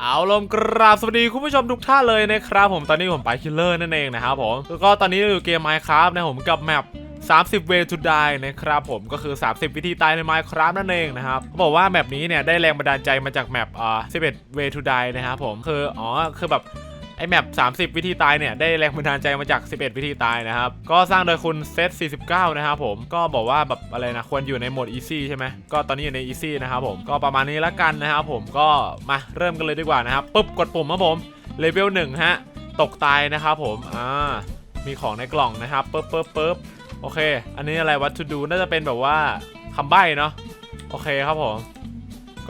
เอาลมกราบสวัสดีคุณผู้ชมทุกท่านเลยนะครับผมตอนนี้ผมไปคิลเลอร์นั่นเองนะครับผมแล้วก็ตอนนี้อยู่เกม Minecraft นะผมกับแมป30 way to die นะครับผมก็คือ 30 วิธีตายใน Minecraft นั่นเองนะครับเขาบอกว่าแมปนี้เนี่ยได้แรงบันดาลใจมาจากแมปอ่า11 way to die นะครับผมคืออ๋อคือแบบ ไอแมป30 วิธีตายเนี่ยได้แรงบันดาลใจมาจาก 11 วิธีตายนะครับ ก็สร้างโดยคุณเซต49 นะครับผม ก็บอกว่าแบบอะไรนะควรอยู่ในโหมด easy ใช่ไหมก็ตอนนี้อยู่ใน easy นะครับผม ก็ประมาณนี้ละกันนะครับผม ก็มาเริ่มกันเลยดีกว่านะครับปุ๊บกดปุ่มครับผม เลเวล1ฮะ ตกตายนะครับผม อ่า มีของในกล่องนะครับปุ๊บปุ๊บปุ๊บโอเค อันนี้อะไรวัตถุดูน่าจะเป็นแบบว่าคำใบ้เนาะ โอเคครับผม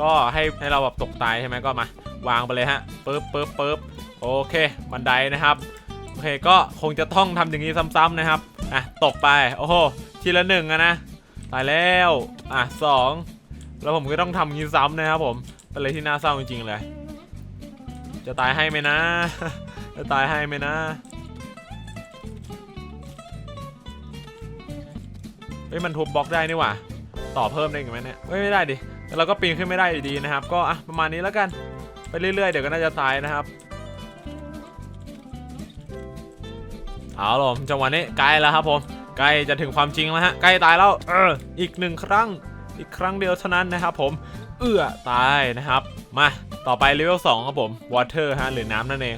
ก็ให้ให้เราแบบตกตายใช่ไหมก็มาวางไปเลยฮะปุ๊บปุ๊บปุ๊บ โอเค บันไดนะครับโอเคก็คงจะต้องทำอย่างนี้ซ้ำๆนะครับอะตกไปโอ้โหทีละหนึ่งะนะตายแล้วอะสองแล้วผมก็ต้องทำอย่างนี้ซ้ำนะครับผมเป็นอะไรที่น่าเศร้าจริงๆเลย จะตายให้ไหมนะ จะตายให้ไหมนะเฮ้ยมันทุบบล็อกได้นี่หว่า ต่อเพิ่มได้อีกไหมเนี่ยไม่ได้ดิแต่เราก็ปีนขึ้นไม่ได้อยู่ดีนะครับ ก็อะประมาณนี้แล้วกัน ไปเรื่อยๆ เดี๋ยวก็น่าจะตายนะครับ เอาล่ะผมจังหวะนี้ใกล้แล้วครับผมใกล้จะถึงความจริงแล้วฮะใกล้ตายแล้วเอออีกหนึ่งครั้งอีกครั้งเดียวเท่านั้นนะครับผมเอื้อตายนะครับ มาต่อไปเลเวล2ครับผม water ฮะหรือน้ำนั่นเอง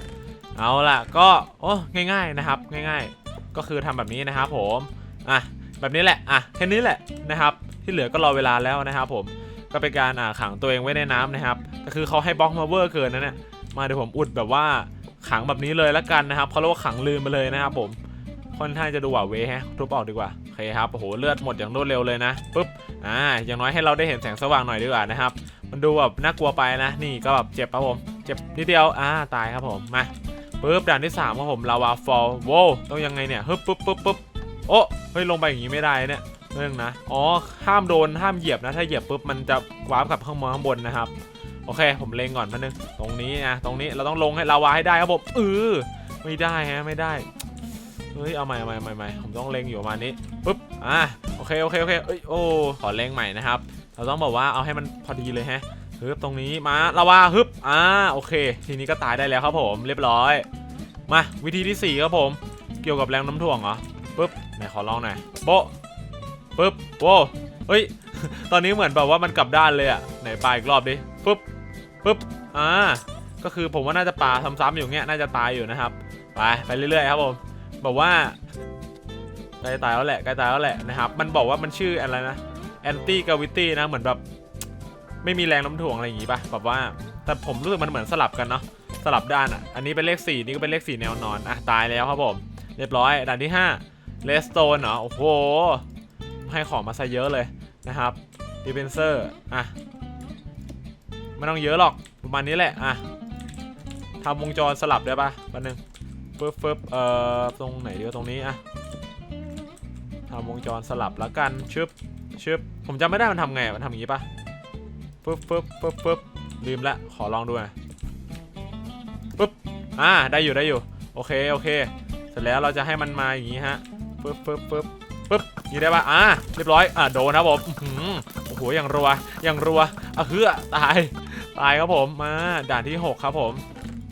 เอาล่ะก็โอ้ง่าย ๆนะครับ ง่าย ๆ ก็คือทำแบบนี้นะครับผมอะแบบนี้แหละอะแค่นี้แหละนะครับ ที่เหลือก็รอเวลาแล้วนะครับผมก็เป็นการอ่าขังตัวเองไว้ในน้ำนะครับก็คือเขาให้บล็อกมาเวอร์เกินนะเนี่ยมาเดี๋ยวผมอุดแบบว่า ขังแบบนี้เลยล้วกันนะครับเขาเรียกว่าขังลืมไปเลยนะครับผมค่อนข้างจะดูหว่าเวฮะทุบออกดีกว่าโอเคครับโอ้โหเลือดหมดอย่างรวดเร็วเลยนะปุ๊บอ่าอย่างน้อยให้เราได้เห็นแสงสว่างหน่อยดีกว่านะครับ มันดูแบบน่ากลัวไปนะนี่ก็แบบเจ็บครับผมเจ็บนิดเดียวอ่าตายครับผมมาปุ๊บด่านที่3ครับผมลาวาฟอลโว้ต้องยังไงเนี่ยฮึบปุ๊บปุ๊บปุ๊บโอ้เฮ้ยลงไปอย่างนี้ไม่ได้เนี่ยเรื่องนะ อ๋อ ห้ามโดน ห้ามเหยียบนะ ถ้าเหยียบปุ๊บ มันจะวาร์ปกลับข้างบนข้างบนนะครับ โอเค ผมเล็งก่อนพันนึงตรงนี้นะ ตรงนี้เราต้องลงให้ลาวาให้ได้ครับผมเออไม่ได้ฮะไม่ได้เฮ้ยเอาใหม่เอาใหม่เอาใหม่ใหม่ผมต้องเล็งอยู่ประมาณนี้ปุ๊บอะโอเคโอเคโอเคเอ้ยโอ้ขอเล็งใหม่นะครับ เราต้องบอกว่าเอาให้มันพอดีเลยฮะฮึบตรงนี้มาลาวาฮึบอ่าโอเค ทีนี้ก็ตายได้แล้วครับผมเรียบร้อย มาวิธีที่สี่ครับผม เกี่ยวกับแรงน้ำถ่วงเหรอปุ๊บไหนขอลองหน่อยโป๊ะปุ๊บโว้เฮ้ย ตอนนี้เหมือนแบบว่ามันกลับด้านเลยอะไหนไปอีกรอบดิปุ๊บ ปุ๊บอ่าก็คือผมว่าน่าจะปลาซ้ำๆอยู่เงี้ยน่าจะตายอยู่นะครับไปไปเรื่อยๆครับผมบอกว่าใกล้ตายแล้วแหละใกล้ตายแล้วแหละนะครับมันบอกว่ามันชื่ออะไรนะ anti gravity นะเหมือนแบบไม่มีแรงน้ำถ่วงอะไรอย่างงี้ป่ะแบบว่าแต่ผมรู้สึกมันเหมือนสลับกันเนาะสลับด้านอะอันนี้เป็นเลข 4 นี่ก็เป็นเลข 4 แนวนอนอะตายแล้วครับผมเรียบร้อยด่านที่5เลสโตนเหรอโอ้โหให้ของมาซะเยอะเลยนะครับดีเพนเซอร์อะ ไม่ต้องเยอะหรอกประมาณนี้แหละอะทำวงจรสลับได้ปะแป๊บนึงปึ๊บปึ๊บเอ่อตรงไหนเดียวตรงนี้อะทำวงจรสลับแล้วกันชึบชึบผมจำไม่ได้มันทำไงมันทำอย่างนี้ปะปึ๊บปึ๊บปึ๊บปึ๊บลืมละขอลองดูหน่อยปึ๊บอ่าได้อยู่ได้อยู่โอเคโอเคเสร็จแล้วเราจะให้มันมาอย่างนี้ฮะปึ๊บปึ๊บปึ๊บปึ๊บนี่ได้ปะอ่าเรียบร้อยอ่าโดนครับผมโอ้โหอย่างรัวอย่างรัวอะเฮือตาย ตายครับผมมาด่านที่ 6 ครับผม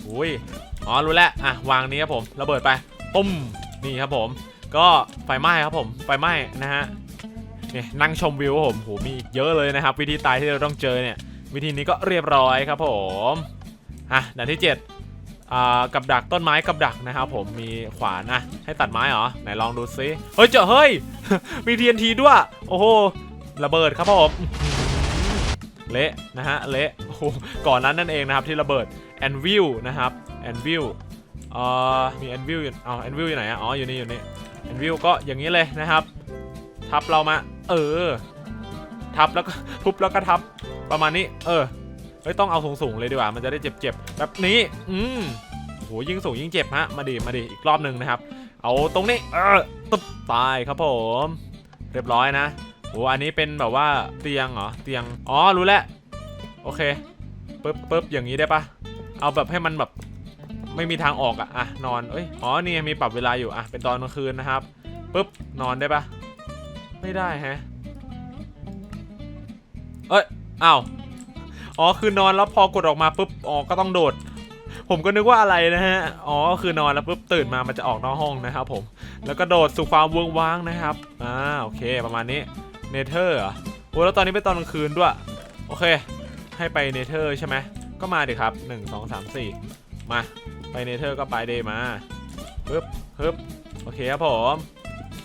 อุ้ยอ๋อรู้แล้วอะวางนี้ครับผมระเบิดไปปุ้มนี่ครับผม ก็ไฟไหม้ครับผมไฟไหม้นะฮะนี่นั่งชมวิวครับผมโหมีเยอะเลยนะครับ วิธีตายที่เราต้องเจอเนี่ย วิธีนี้ก็เรียบร้อยครับผมอะด่านที่7อ่ากับดักต้นไม้กับดักนะครับผมมีขวานนะให้ตัดไม้เหรอไหนลองดูซิเฮ้ยเจอเฮ้ยมี TNT ด้วยโอ้โหระเบิดครับผม เละนะฮะเละโอ้โหก่อนนั้นนั่นเองนะครับที่ระเบิดแอนวิลนะครับแอนวิลเอ่อมีแอนวิลอยู่อ๋อแอนวิลอยู่ไหนอ๋ออยู่นี่อยู่นี่แอนวิลก็อย่างนี้เลยนะครับ ทับเรามา เออ ทับแล้วก็ทุบแล้วก็ทับประมาณนี้ เออเฮ้ยต้องเอาสูงๆเลยดีกว่า มันจะได้เจ็บๆแบบนี้ อืมโหยิ่งสูงยิ่งเจ็บฮะมาดิมาดิอีกรอบหนึ่งนะครับ เอาตรงนี้ เออตึบตายครับผม เรียบร้อยนะ โอ้อันนี้เป็นแบบว่าเตียงเหรอเตียงอ๋อรู้แล้วโอเคปึ๊บปึ๊บอย่างนี้ได้ปะเอาแบบให้มันแบบไม่มีทางออกอะอะนอนเอ้ยอ๋อนี่มีปรับเวลาอยู่อะเป็นตอนกลางคืนนะครับปึ๊บนอนได้ปะไม่ได้ฮะเอ้ยอ้าวอ๋อคือนอนแล้วพอกดออกมาปุ๊บอ๋อก็ต้องโดด ผมก็นึกว่าอะไรนะฮะอ๋อคือนอนแล้วปุ๊บตื่นมามันจะออกนอกห้องนะครับผมแล้วก็โดดสู่ความเวิงว้างนะครับอ่าโอเคประมาณนี้ นเธอร์อะโอ้แล้วตอนนี้เป็นตอนกลางคืนด้วย โอเค ให้ไปเนเธอร์ใช่ไหมก็มาดิครับ 1 2 3 4 มาไปเนเธอร์ก็ไปเดมาปึ๊บปึ๊บโอเคครับผม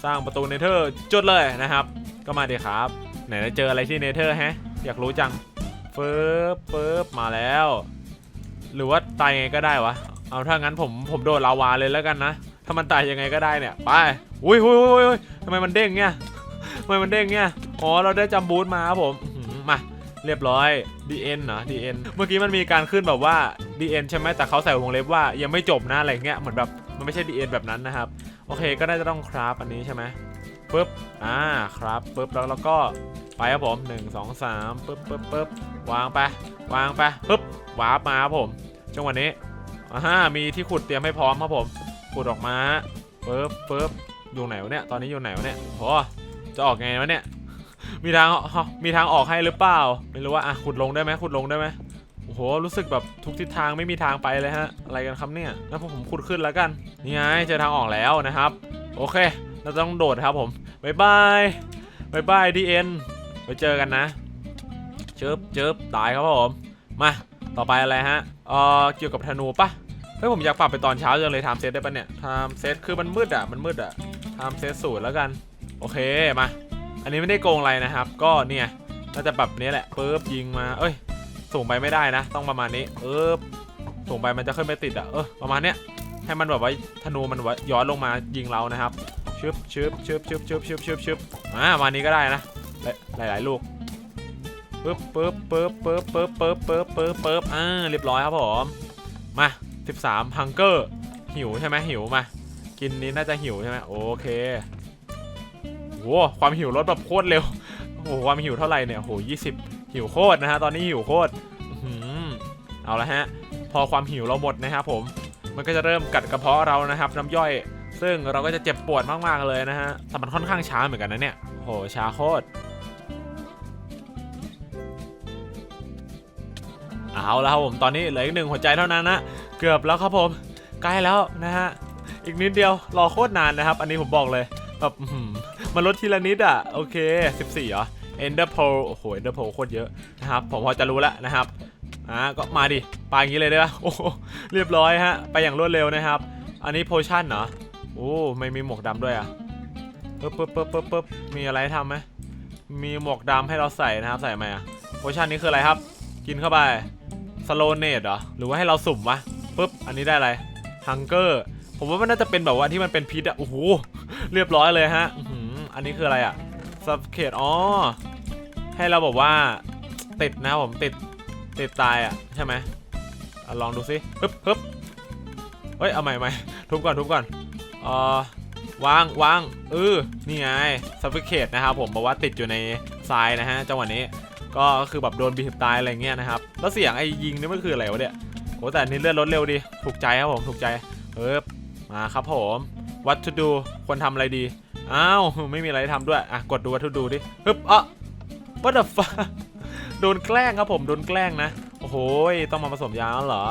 สร้างประตูเนเธอร์จุดเลยนะครับ ก็มาดิครับ ไหนจะเจออะไรที่เนเธอร์แฮะ อยากรู้จังปึ๊บปึ๊บมาแล้ว หรือว่าตายยังไงก็ได้วะ เอาถ้างั้นผมผมโดดลาวาเลยแล้วกันนะ ถ้ามันตายยังไงก็ได้เนี่ย ไป อุ้ยอุ้ยอุ้ยทำไมมันเด้งเนี่ย ทำไมมันเด้งเนี่ย อ๋อ เราได้จำบูทมาครับผมอื้อหือมา เรียบร้อย DN เหรอ DN เมื่อกี้มันมีการขึ้นแบบว่า DN ใช่ไหมแต่เขาใส่วงเล็บว่ายังไม่จบนะอะไรเงี้ย เหมือนแบบมันไม่ใช่ DN แบบนั้นนะครับ โอเค ก็น่าจะต้องคราฟอันนี้ใช่ไหมปึ๊บ อ่า ครับปึ๊บ แล้วเราก็ไปครับผม1 2 3ปึ๊บปึ๊บปึ๊บวางไป วางไปปึ๊บวาร์ปมาครับผม จังหวะนี้ อ่าฮะมีที่ขุดเตรียมให้พร้อมครับผม ขุดออกมาปึ๊บปึ๊บอยู่ไหนวะเนี่ย ตอนนี้อยู่ไหนวะเนี่ยโห จะออกไงวะเนี่ย มีทางมีทางออกให้หรือเปล่า ไม่รู้ว่าอะขุดลงได้ไหมขุดลงได้ไหมโอ้โห รู้สึกแบบทุกทิศทางไม่มีทางไปเลยฮะ อะไรกันครับเนี่ยแล้วพอผมขุดขึ้นแล้วกัน นี่ไงเจอทางออกแล้วนะครับ โอเค เราต้องโดดครับผมบายบายบายบายดีเอ็นไปเจอกันนะ เจิบเจิบตายครับผม มา ต่อไปอะไรฮะ เอ่อ เกี่ยวกับธนูปะเฮ้ยผมอยากปรับไปตอนเช้าจังเลยทม์เซตได้ปะเนี่ยทม์เซตคือมันมืดอะ มันมืดอะทม์เซตศูนย์แล้วกัน โอเคมา อันนี้ไม่ได้โกงอะไรนะครับ ก็เนี่ยน่าจะแบบนี้แหละปึ๊บยิงมา เอ้ย สูงไปไม่ได้นะ ต้องประมาณนี้เออสูงไปมันจะขึ้นไปติดอะเออประมาณเนี้ยให้มันแบบว่าธนูมันว่าย้อนลงมายิงเรานะครับชึบชึบชึบชึบชึบชึบชึบชึบอ่าประมาณนี้ก็ได้นะหลายหลายลูกปึ๊บปึ๊บปึ๊บปึ๊บปึ๊บปึ๊บปึ๊บปึ๊บปึ๊บอ่าเรียบร้อยครับผมมา 13 ฮังเกอร์หิวใช่ไหมหิวมา กินนี้น่าจะหิวใช่ไหมโอเค โว้ความหิวลดแบบโคตรเร็วโอ้โหความหิวเท่าไหร่เนี่ยโอ้โห20หิวโคตรนะฮะตอนนี้หิวโคตรอื้อหือเอาละฮะ พอความหิวเราหมดนะครับผมมันก็จะเริ่มกัดกระเพาะเรานะครับ น้ำย่อย ซึ่งเราก็จะเจ็บปวดมากๆเลยนะฮะแต่มันค่อนข้างช้าเหมือนกันนะเนี่ยโหช้าโคตรเอาแล้วครับผมตอนนี้เหลืออีกหนึ่งหัวใจเท่านั้นนะเกือบแล้วครับผมใกล้แล้วนะฮะอีกนิดเดียวรอโคตรนานนะครับ อันนี้ผมบอกเลยแบบ มันลดทีละนิดอะ โอเค 14เหรอ Ender Pearl โอ้โห Ender Pearl โคตรเยอะนะครับผมพอจะรู้แล้วนะครับอ่าก็มาดิปาอย่างนี้เลยได้ปะโอ้โหเรียบร้อยฮะ ไปอย่างรวดเร็วนะครับ อันนี้โพชั่นเหรอโอ้ไม่มีหมวกดำด้วยอะปึ๊บปึ๊บปึ๊บปึ๊บปึ๊บมีอะไรทำไหมมีหมวกดำให้เราใส่นะครับ ใส่ไหมอะโพชั่นนี้คืออะไรครับ กินเข้าไปสโลเนตเหรอหรือว่าให้เราสุ่มวะปึ๊บอันนี้ได้อะไรฮังเกอร์ผมว่ามันน่าจะเป็นแบบว่าที่มันเป็นพิษอะโอ้โหเรียบร้อยเลยฮะ อันนี้คืออะไรอะซับเคตอ๋อ ให้เราบอกว่าติดนะผมติดติดตายอะใช่ไหมอลองดูสิฮึบฮึบเฮ้ย เอาใหม่ใหม่ทุบก่อนทุบก่อนเอ่อวางวางเออนี่ไงซับเคตนะครับผมบอกว่าติดอยู่ในทรายนะฮะจังหวะนี้ก็คือแบบโดนบีบตายอะไรเงี้ยนะครับ แล้วเสียงไอ้ยิงนี่มันคืออะไรวะเนี่ยโอ้แต่นี่เลื่อนรถเร็วดี ถูกใจครับผมถูกใจเออมาครับผม วัตถุดูควรทำอะไรดี อ้าว ไม่มีอะไรให้ทำด้วย อะ กดดูวัตถุดูดิฮึบอะ what the fuck โดนแกล้งครับผม โดนแกล้งนะ โอ้โหต้องมาผสมยาแล้วเหรอ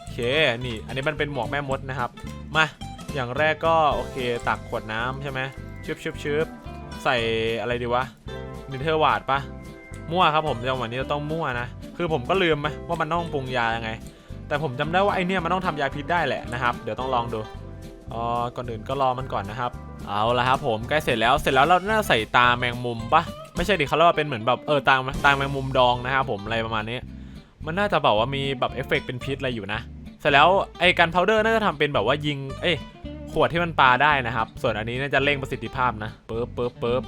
โอเค นี่ อันนี้มันเป็นหมวกแม่มดนะครับ มา อย่างแรกก็โอเค ตักขวดน้ำใช่ไหมชึบชึบชึบใส่อะไรดีวะนิเทอร์วาดปะมั่วครับผมจังหวะนี้เราต้องมั่วนะ คือผมก็ลืมไหมว่ามันต้องปรุงยายังไง แต่ผมจำได้ว่าไอเนี่ยมันต้องทำยาพิษได้แหละนะครับ เดี๋ยวต้องลองดู อ๋อก่อนอื่นก็รอมันก่อนนะครับ เอาละครับผมใกล้เสร็จแล้วเสร็จแล้วเราน่าใส่ตาแมงมุมปะไม่ใช่ดิเขาเรียกว่าเป็นเหมือนแบบเออตาตาแมงมุมดองนะครับผมอะไรประมาณนี้ มันน่าจะแบบว่ามีแบบเอฟเฟกต์เป็นพิษอะไรอยู่นะเสร็จแล้วไอ้กันพาวเดอร์น่าจะทำเป็นแบบว่ายิงเอ้ยขวดที่มันปาได้นะครับ ส่วนอันนี้น่าจะเร่งประสิทธิภาพนะปึ๊บปึ๊บปึ๊บ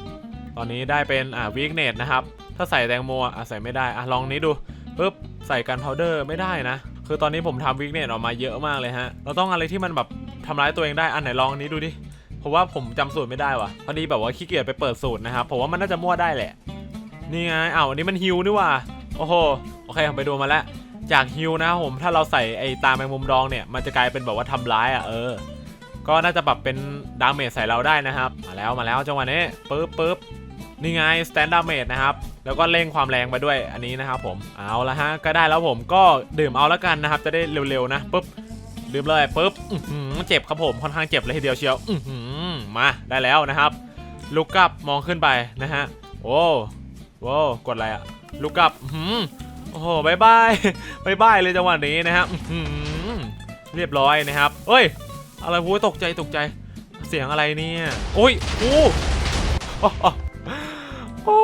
ตอนนี้ได้เป็นอ่าวีคเนตนะครับ ถ้าใส่แตงโมอะใส่ไม่ได้อะลองนี้ดูปึ๊บใส่กันพาวเดอร์ไม่ได้นะ คือตอนนี้ผมทำวีคเนตออกมาเยอะมากเลยฮะ เราต้องอะไรที่มันแบบทำร้ายตัวเองได้ อันไหนลองนี้ดูดิเพราะว่าผมจำสูตรไม่ได้ว่ะ พอดีแบบว่าขี้เกียจไปเปิดสูตรนะครับ ผมว่ามันน่าจะมั่วได้แหละ นี่ไงอ้าวอันนี้มันฮิวนี่ว่ะ โอ้โห โอเคผมไปดูมาแล้ว จากฮิวนะครับผม ถ้าเราใส่ไอ้ตาแมงมุมดองเนี่ย มันจะกลายเป็นแบบว่าทำร้ายอะเออ ก็น่าจะปรับเป็นดาเมจใส่เราได้นะครับ มาแล้วมาแล้วจังหวะนี้ปึ๊บปึ๊บนี่ไงสแตนดาเมจนะครับ แล้วก็เร่งความแรงไปด้วยอันนี้นะครับผมเอาละฮะก็ได้แล้วผมก็ดื่มเอาแล้วกันนะครับ จะได้เร็วๆนะปุ๊บดื่มเลยปุ๊บอื้อหือเจ็บครับผมค่อนข้างเจ็บเลยทีเดียวเชียวอื้อหือมาได้แล้วนะครับลุกกลับมองขึ้นไปนะฮะโอ้โว้กดอะไรอะลุกกลับอื้อหือโอ้โหบายบายบายบายเลยจังหวะนี้นะฮะอื้อหือเรียบร้อยนะครับเอ้ย อะไรวูตกใจตกใจ เสียงอะไรเนี่ยโอ้ยโอ้โอ้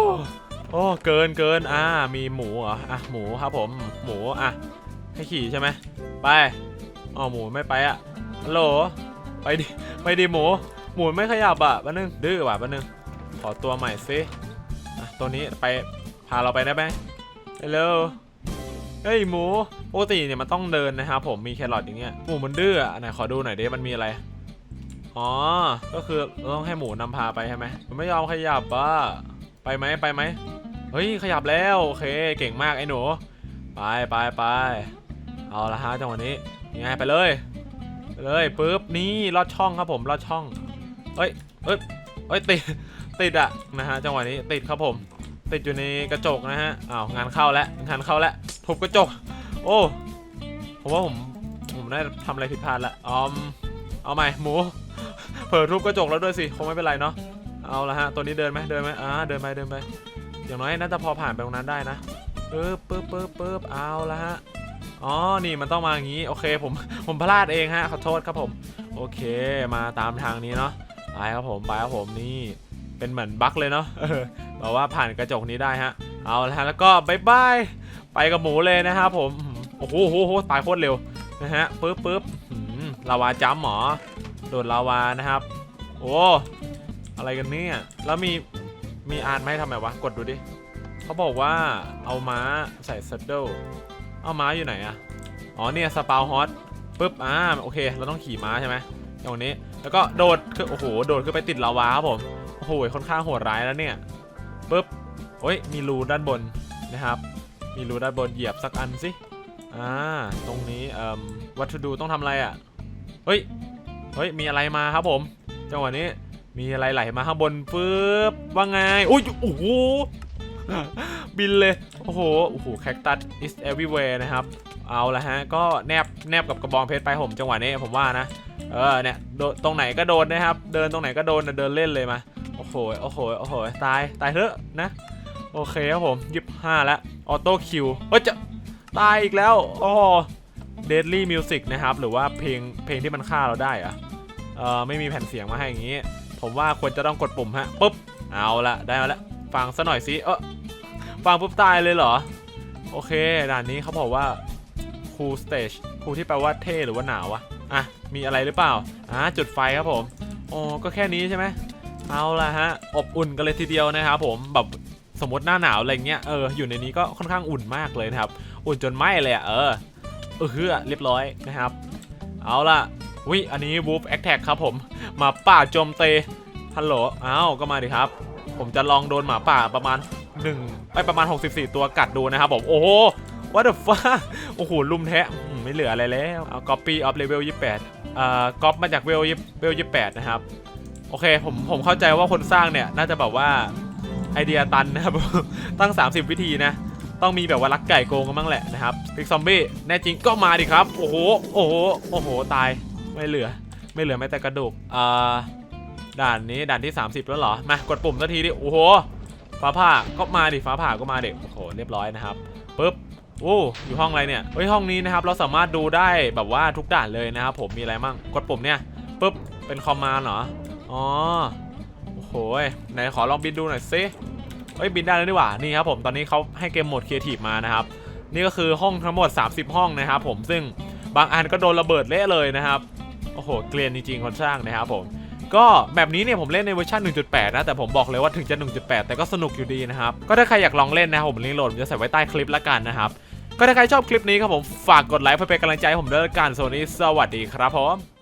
โอ้เกินเกินอ่ามีหมูเหรออะหมูครับผมหมูอะให้ขี่ใช่ไหมไปอ๋อหมูไม่ไปอะฮัลโหลไปดิไปดิหมู หมูไม่ขยับอะป้านึงดื้อว่ะป้านึงขอตัวใหม่สิอะตัวนี้ไปพาเราไปได้ไหมฮัลโหลเฮ้ยหมูปกติเนี่ยมันต้องเดินนะครับผมมีแครอทอย่างเงี้ยหมูมันดื้ออะไหนขอดูหน่อยดิมันมีอะไรอ๋อก็คือต้องให้หมูนำพาไปใช่ไหมมันไม่ยอมขยับอะไปไหมไปไหม ฮ้ยขยับแล้วโอเคเก่งมากไอ้หนูไปไปไปเอาละฮะจังหวะนี้ยังไงไปเลยไปเลยปุ๊บนี่ลอดช่องครับผมลอดช่องเอ้ยเอ้ยเอ้ยติดติดอะนะฮะจังหวะนี้ติดครับผม ติดอยู่ในกระจกนะฮะอ้าวงานเข้าแล้วงานเข้าแล้วทุบกระจก โอ้ผมว่าผมผมได้ทำอะไรผิดพลาดละออมเอาใหม่หมูเปิดรูปกระจกแล้วด้วยสิคงไม่เป็นไรเนาะเอาละฮะตัวนี้เดินไหมเดินไหมอ่าเดินไปเดินไป อย่างน้อยน่าจะพอผ่านไปตรงนั้นได้นะปึ๊บปึ๊บปึ๊บปึ๊บเอาละฮะอ๋อนี่มันต้องมาอย่างนี้โอเคผมผมพลาดเองฮะขอโทษครับผมโอเคมาตามทางนี้เนาะไปครับผมไปครับผมนี่เป็นเหมือนบั๊กเลยเนาะเออแบบว่าผ่านกระจกนี้ได้ฮะ เอาละฮะแล้วก็บายบายไปกับหมูเลยนะครับผมโอ้โหโหโหตายโคตรเร็วนะฮะปึ๊บปึ๊บลาวาจัมป์หมอโดดลาวานะครับ โอ้อะไรกันเนี่ยแล้วมี มีอ่านไหมทำไมวะ กดดูดิเขาบอกว่าเอาม้าใส่ซัดเดิลเอาม้าอยู่ไหนอะอ๋อเนี่ยสปาวฮอตปุ๊บอ่าโอเค เราต้องขี่ม้าใช่ไหมตรงนี้ แล้วก็โดดคือโอ้โหโดดขึ้นไปติดลาวาครับผมโอ้โหค่อนข้างโหดร้ายแล้วเนี่ยปุ๊บโอ้ยมีรูด้านบนนะครับ มีรูด้านบนเหยียบสักอันสิอ่าตรงนี้เอ่อวัตถุดูต้องทำอะไรอะเฮ้ยเฮ้ยมีอะไรมาครับผม จังหวะนี้มีอะไรไหลมาข้างบนปึ๊บ ว่าไงอุ้ยโอ้โหบินเลย โอ้โห โอ้โห แคคตัส is everywhere นะครับ เอาละฮะ ก็แนบ แนบกับกระบองเพชรไปผมจังหวะนี้ผมว่านะ เออ เนี่ยโดนตรงไหนก็โดนนะครับ เดินตรงไหนก็โดนนะเดินเล่นเลยมา โอ้โห โอ้โห โอ้โห ตาย ตายเถอะนะ โอเคครับผมยี่สิบห้าแล้ว ออโต้คิวเฮ้ยจะ ตายอีกแล้ว โอ้เดดลี่มิวสิกนะครับ หรือว่าเพลง เพลงที่มันฆ่าเราได้อะเออไม่มีแผ่นเสียงมาให้อย่างงี้ ผมว่าควรจะต้องกดปุ่มฮะปุ๊บ เอาละได้มาแล้วฟังซะหน่อยสิเออฟังปุ๊บตายเลยเหรอ โอเคด่านนี้เขาบอกว่า cool stage cool ที่แปลว่าเท่หรือว่าหนาววะอะมีอะไรหรือเปล่าอ่าจุดไฟครับผมอ๋อก็แค่นี้ใช่ไหมเอาละฮะอบอุ่นกันเลยทีเดียวนะครับผมแบบสมมติหน้าหนาวอะไรเงี้ยเอออยู่ในนี้ก็ค่อนข้างอุ่นมากเลยนะครับ อุ่นจนไหม้เลยอะเออเออเฮือเรียบร้อยนะครับ เอาล่ะวิอันนี้ Wolf Attack ครับผมมาป่าโจมเต ฮัลโหลอ้าวก็มาดิครับ ผมจะลองโดนหมาป่าประมาณ1ไปประมาณ 64 ตัวกัดดูนะครับผม โอ้โห what the fuck โอ้โหลุมแทะไม่เหลืออะไรแล้วเอา copy of level 28อ่าก๊อปมาจากเวลเวล28 นะครับ โอเคผมผมเข้าใจว่าคนสร้างเนี่ย น่าจะแบบว่าไอเดียตันนะครับ ตั้ง 30 วิธีนะ ต้องมีแบบว่าลักไก่โกงกันบ้างแหละนะครับพิกซอมบี้แน่จริงก็มาดิครับ โอ้โห โอ้โห โอ้โห ตาย ไม่เหลือ ไม่เหลือแม้แต่กระดูกอ่า ด่านนี้ด่านที่ 30 แล้วเหรอ มากดปุ่มสักทีดิ โอ้โห ฟ้าผ่าก็มาดิ ฟ้าผ่าก็มาเดิโอ้โห เรียบร้อยนะครับปึ๊บโอ้อยู่ห้องอะไรเนี่ยเฮ้ยห้องนี้นะครับ เราสามารถดูได้แบบว่าทุกด่านเลยนะครับผม มีอะไรมั่ง กดปุ่มเนี่ยปึ๊บ เป็นคอมมานเหรอ อ๋อ โอ้โห ไหนขอลองบินดูหน่อยสิเอ้ยบินได้แล้วดีกว่า นี่ครับผม ตอนนี้เขาให้เกมโหมดครีเอทีฟมานะครับ นี่ก็คือห้องทั้งหมด 30 ห้องนะครับผม ซึ่งบางอันก็โดนระเบิดเละเลยนะครับ โอ้โห เกลียนจริงๆคนสร้างนะครับผม ก็แบบนี้เนี่ยผมเล่นในเวอร์ชัน1.8 นะ แต่ผมบอกเลยว่าถึงจะ 1.8 แต่ก็สนุกอยู่ดีนะครับ ก็ถ้าใครอยากลองเล่นนะผมลิงก์โหลดผมจะใส่ไว้ใต้คลิปละกันนะครับ ก็ถ้าใครชอบคลิปนี้ครับผมฝากกดไลค์เพื่อเป็นกำลังใจให้ผมด้วยละกันส่วกันนี้สวัสดีครับผม